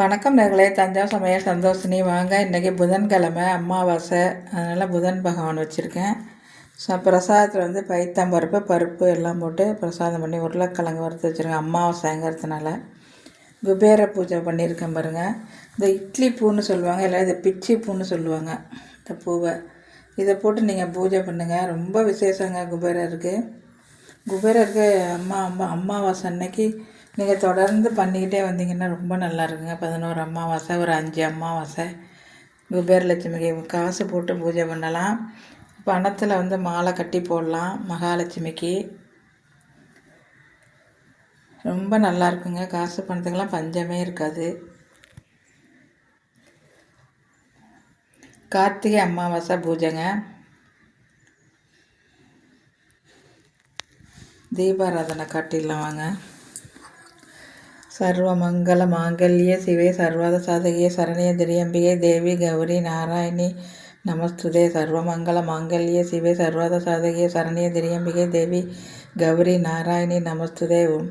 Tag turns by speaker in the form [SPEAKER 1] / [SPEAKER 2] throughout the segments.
[SPEAKER 1] வணக்கம் நேர்களே தஞ்சாவூர் சமையல் சந்தோஷினி. வாங்க இன்றைக்கி புதன்கிழமை அமாவாசை. அதனால் புதன் பகவான் வச்சுருக்கேன். ஸோ பிரசாதத்தில் வந்து பைத்தம்பருப்பு பருப்பு எல்லாம் போட்டு பிரசாதம் பண்ணி உருளைக்கிழங்கு வறுத்து வச்சுருக்கேன். அமாவாசைங்கிறதுனால. குபேர பூஜை பண்ணியிருக்கேன் பாருங்கள் இந்த இட்லி பூன்னு சொல்லுவாங்க. இல்லை இந்த பிச்சி பூன்னு சொல்லுவாங்க. இந்த பூவை. இதை போட்டு நீங்கள் பூஜை பண்ணுங்கள் ரொம்ப விசேஷங்க குபேரருக்கு. குபேரருக்கு அம்மா அம்மா அமாவாசை அன்னைக்கு நீங்கள் தொடர்ந்து பண்ணிக்கிட்டே வந்தீங்கன்னா ரொம்ப நல்லா இருக்குங்க பதினோரு அமாவாசை ஒரு அஞ்சு அமாவாசை. குபேரலட்சுமிக்கு காசு போட்டு பூஜை பண்ணலாம். பணத்தில் வந்து மாலை கட்டி போடலாம் மகாலட்சுமிக்கு. ரொம்ப நல்லா இருக்குங்க காசு பணத்துக்கெல்லாம் பஞ்சமே இருக்காது. கார்த்திகை அமாவாசை பூஜைங்க. தீபாராதனை காட்டிடலாம் வாங்க. சர்வமங்கல மாங்கல்ய சிவே சர்வத சாதகிய சரணிய திரியம்பிகை தேவி கௌரி நாராயணி நமஸ்துதே. சர்வமங்கல மாங்கல்ய சிவே சர்வத சாதகிய சரணிய திரியம்பிகை தேவி கௌரி நாராயணி நமஸ்துதே. ஓம்.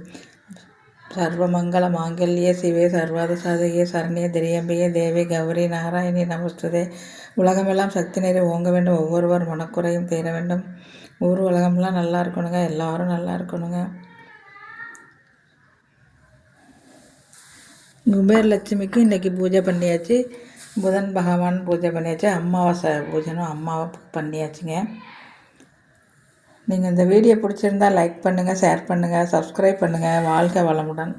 [SPEAKER 1] சர்வமங்கல மாங்கல்ய சிவே சர்வத சாதகிய சரணிய திரியம்பிகை தேவி கௌரி நாராயணி நமஸ்துதே. உலகமெல்லாம் சக்தி நிறை ஓங்க வேண்டும். ஒவ்வொருவர் மனக்குறையும் தீர வேண்டும். ஊர் உலகம்லாம் நல்லா இருக்கணுங்க. எல்லாரும் நல்லா இருக்கணுங்க. குபேர் லட்சுமிக்கு இன்றைக்கி பூஜை பண்ணியாச்சு புதன் பகவான் பூஜை பண்ணியாச்சு அம்மாவாசை பூஜனும் அம்மாவை பண்ணியாச்சுங்க நீங்கள் இந்த வீடியோ பிடிச்சிருந்தா லைக் பண்ணுங்கள் ஷேர் பண்ணுங்கள் சப்ஸ்கிரைப் பண்ணுங்கள் வாழ்க்கை வளமுடன்.